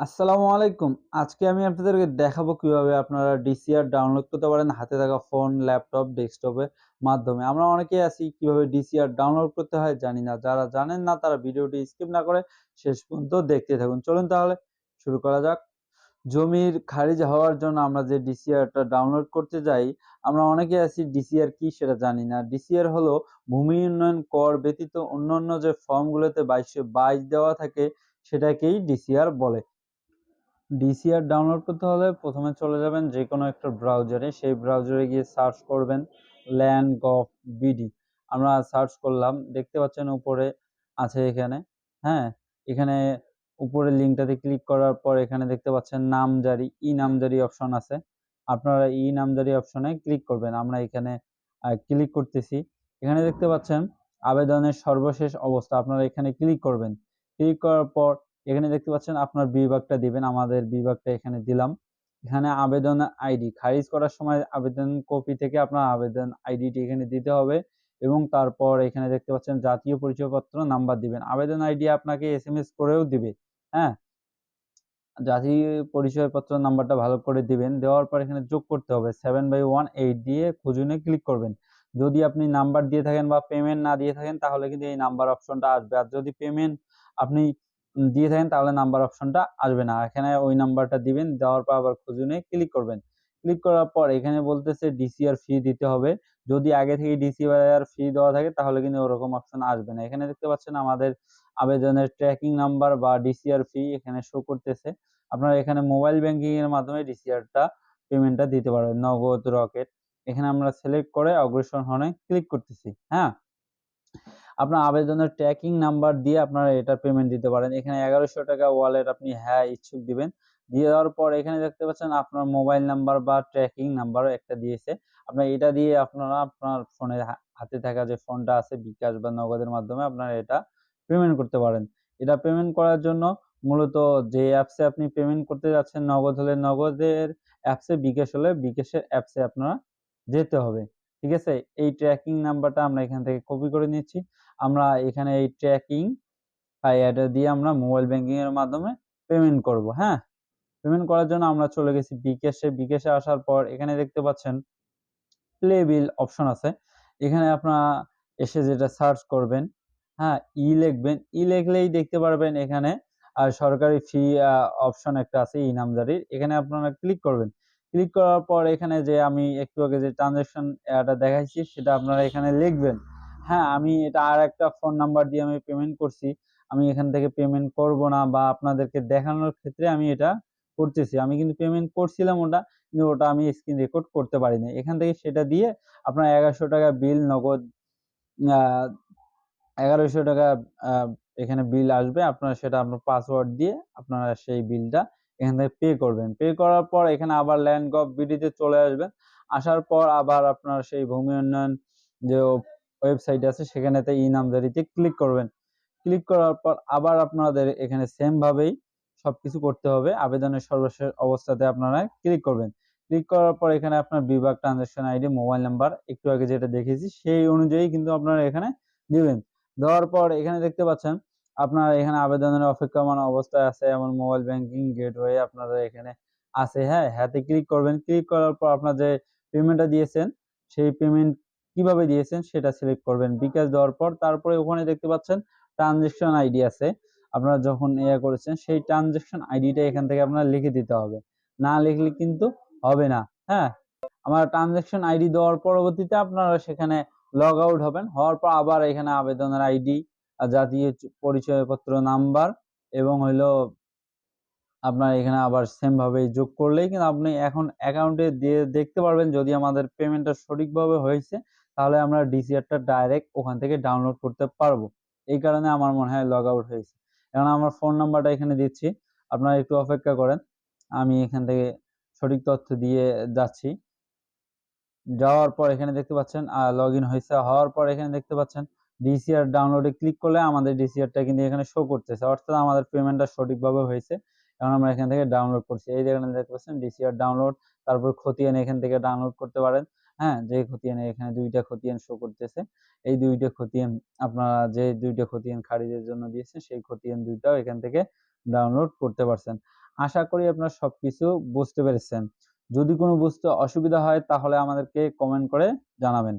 আসসালামু আলাইকুম। আজকে আমি আপনাদেরকে দেখাবো কীভাবে আপনারা ডিসিআর ডাউনলোড করতে পারেন হাতে থাকা ফোন, ল্যাপটপ, ডেস্কটপের মাধ্যমে। আমরা অনেকেই আছি কীভাবে ডিসিআর ডাউনলোড করতে হয় জানি না। যারা জানেন না তারা ভিডিওটি স্কিপ না করে শেষ পর্যন্ত দেখতে থাকুন। চলুন তাহলে শুরু করা যাক। জমির খারিজ হওয়ার জন্য আমরা যে ডিসিআরটা ডাউনলোড করতে যাই, আমরা অনেকে আছি ডিসিআর কি সেটা জানি না। ডিসিআর হলো ভূমি উন্নয়ন কর ব্যতীত অন্যান্য যে ফর্মগুলোতে ২২২২ দেওয়া থাকে সেটাকেই ডিসিআর বলে। ডিসিআর ডাউনলোড করতে হলে প্রথমে চলে যাবেন যে কোনো একটা ব্রাউজারে সেই ব্রাউজারে গিয়ে সার্চ করবেন ল্যান্ড গভ বিডি আমরা সার্চ করলাম, দেখতে পাচ্ছেন উপরে আছে এখানে হ্যাঁ? এখানে উপরে লিঙ্কটাতে ক্লিক করার পর এখানে দেখতে পাচ্ছেন নামজারি ই নামজারি অপশন আছে। আপনারা ই নামজারি অপশনে ক্লিক করবেন। আমরা এখানে ক্লিক করতেছি। এখানে দেখতে পাচ্ছেন আবেদনের সর্বশেষ অবস্থা। আপনারা এখানে ক্লিক করবেন। ক্লিক করার পর এখানে দেখতে পাচ্ছেন আপনার বিভাগটা দিবেন, আমাদের বিভাগটা এখানে দিলাম। এখানে আবেদন আইডি, খারিজ করার সময় আবেদন কপি থেকে আপনার আবেদন আইডিটি এখানে দিতে হবে এবং তারপর এখানে দেখতে পাচ্ছেন জাতীয় পরিচয়পত্র নাম্বার দিবেন। আবেদন আইডি আপনাকে এস এম এস করেও দিবে হ্যাঁ? জাতীয় পরিচয়পত্র নাম্বারটা ভালো করে দিবেন, দেওয়ার পর এখানে যোগ করতে হবে, সেভেন বাই ওয়ান এইট দিয়ে খুঁজুনে ক্লিক করবেন। যদি আপনি নাম্বার দিয়ে থাকেন বা পেমেন্ট না দিয়ে থাকেন, তাহলে কিন্তু এই নাম্বার অপশনটা আসবে। আর যদি পেমেন্ট আপনি দিয়ে থাকেন, তাহলে নাম্বার অপশনটা আসবে না। এখানে ওই নাম্বারটা দিবেন, দেওয়ার পর আবার খুঁজুনে ক্লিক করবেন। ক্লিক করার পর এখানে বলতেছে ডিসিআর ফি দিতে হবে। যদি আগে থেকে ডিসিআর ফি দেওয়া থাকে, তাহলে কিন্তু ওরকম অপশন আসবে না। এখানে দেখতে পাচ্ছেন আমাদের আবেদনের ট্র্যাকিং নাম্বার বা ডিসিআর ফি এখানে শো করতেছে। আপনারা এখানে মোবাইল ব্যাংকিং এর মাধ্যমে ডিসিআরটা পেমেন্টটা দিতে পারবেন, নগদ রকেট এখানে আমরা সিলেক্ট করে অগ্রসর হনে ক্লিক করতেছি হ্যাঁ? আপনার আবেদনের ট্র্যাকিং নাম্বার দিয়ে আপনারা এটার পেমেন্ট দিতে পারেন। এখানে এগারোশো টাকা ওয়ালেট আপনি হ্যাঁ ইচ্ছুক দিবেন। দিয়ে দেওয়ার পর এখানে দেখতে পাচ্ছেন আপনার মোবাইল নাম্বার বা ট্র্যাকিং নাম্বার একটা দিয়েছে। আপনার এটা দিয়ে আপনারা আপনার ফোনের হাতে থাকা যে ফোনটা আছে বিকাশ বা নগদের মাধ্যমে আপনারা এটা পেমেন্ট করতে পারেন। এটা পেমেন্ট করার জন্য মূলত যে অ্যাপসে আপনি পেমেন্ট করতে যাচ্ছেন, নগদ হলে নগদের অ্যাপসে বিকাশ হলে বিকাশের অ্যাপসে আপনারা যেতে হবে। ঠিক আছে? এই ট্র্যাকিং নাম্বারটা আমরা এখান থেকে কপি করে নিচ্ছি। আমরা এখানে এই ট্র্যাকিং এটা দিয়ে আমরা মোবাইল ব্যাংকিং এর মাধ্যমে পেমেন্ট করব হ্যাঁ? পেমেন্ট করার জন্য আমরা চলে গেছি বিকাশে। বিকাশে আসার পর এখানে দেখতে পাচ্ছেন প্লে বিল অপশন আছে। এখানে আপনারা এসে যেটা সার্চ করবেন হ্যাঁ ই লিখবেন। ই লিখলেই দেখতে পারবেন এখানে আর সরকারি ফি অপশন একটা আছে ই নামজারির এখানে আপনারা ক্লিক করবেন। ক্লিক করার পর এখানে যে আমি একটু আগে যে ট্রানজাকশন এটা দেখাইছি, সেটা আপনারা এখানে লিখবেন। হ্যাঁ আমি এটা আর একটা ফোন নাম্বার দিয়ে আমি পেমেন্ট করছি। আমি এখান থেকে পেমেন্ট করব না বা আপনাদেরকে দেখানোর ক্ষেত্রে আমি এটা করতেছি। আমি কিন্তু পেমেন্ট করছিলাম ওটা, কিন্তু ওটা আমি স্ক্রিন রেকর্ড করতে পারিনি। এখান থেকে সেটা দিয়ে আপনার এগারোশো টাকা বিল নগদ এগারোশো টাকা এখানে বিল আসবে। আপনারা সেটা আপনার পাসওয়ার্ড দিয়ে আপনারা সেই বিলটা এখান থেকে পে করবেন। পে করার পর এখানে আবার ল্যান্ড গভ বিডিতে চলে আসবেন। আসার পর আবার আপনার সেই ভূমি উন্নয়ন যে ওয়েবসাইট আছে সেখানেতে ই নামজারিতে ক্লিক করবেন। ক্লিক করার পর আবার আপনাদের এখানে সেম ভাবেই সবকিছু করতে হবে। আবেদনের সর্বশেষ অবস্থাতে আপনারা ক্লিক করবেন। ক্লিক করার পর এখানে আপনার বিভাগ ট্রানজাকশন আইডি মোবাইল নাম্বার একটু আগে যেটা দেখেছি সেই অনুযায়ী কিন্তু আপনারা এখানে দিবেন। দেওয়ার পর এখানে দেখতে পাচ্ছেন আপনার এখানে আবেদনের অপেক্ষমান অবস্থায় আছে এমন মোবাইল ব্যাংকিং গেটওয়ে আপনারা এখানে আছে হ্যাঁ? হ্যাঁতে ক্লিক করবেন ক্লিক করার পর আপনার যে পেমেন্টটা দিয়েছেন, সেই পেমেন্ট কীভাবে দিয়েছেন সেটা সিলেক্ট করবেন। বিকাশ দেওয়ার পর তারপরে ওখানে দেখতে পাচ্ছেন ট্রানজেকশন আইডি আছে। আপনারা যখন ইয়ে করেছেন, সেই ট্রানজেকশন আইডিটা এখান থেকে আপনার লিখে দিতে হবে। না লিখলে কিন্তু হবে না হ্যাঁ? আমার ট্রানজেকশন আইডি দেওয়ার পরবর্তীতে আপনারা সেখানে লগ আউট হবেন। হওয়ার পর আবার এখানে আবেদনের আইডি জাতীয় পরিচয়পত্র, নাম্বার এবং হইল আপনার এখানে আবার সেম ভাবে যোগ করলেই কিন্তু আপনি এখন অ্যাকাউন্টে দিয়ে দেখতে পারবেন যদি আমাদের পেমেন্টটা সঠিকভাবে হয়েছে, তাহলে আমরা ডিসিআরটা ডাইরেক্ট ওখান থেকে ডাউনলোড করতে পারব। এই কারণে আমার মনে হয় লগ আউট হয়েছে। এখন আমার ফোন নাম্বারটা এখানে দিচ্ছি। আপনারা একটু অপেক্ষা করেন। আমি এখান থেকে সঠিক তথ্য দিয়ে যাচ্ছি। যাওয়ার পর এখানে দেখতে পাচ্ছেন লগ ইন হয়েছে। হওয়ার পর এখানে দেখতে পাচ্ছেন ডিসিআর ডাউনলোডে ক্লিক করলে আমাদের ডিসিআরটা কিন্তু এখানে শো করতেছে। অর্থাৎ আমাদের পেমেন্টটা সঠিকভাবে হয়েছে। এখন আমরা এখান থেকে ডাউনলোড করছি। এই যেখানে দেখতে পাচ্ছেন ডিসিআর ডাউনলোড তারপর খতিয়ান এখান থেকে ডাউনলোড করতে পারেন। হ্যাঁ যে খতিয়ান এখানে দুইটা খতিয়ান শো করতেছে, এই দুইটা খতিয়ান আপনারা যে দুইটা খতিয়ান খারিজের জন্য দিয়েছেন, সেই খতিয়ান দুইটাও এখান থেকে ডাউনলোড করতে পারছেন। আশা করি আপনারা সবকিছু বুঝতে পেরেছেন। যদি কোনো বুঝতে অসুবিধা হয়, তাহলে আমাদেরকে কমেন্ট করে জানাবেন।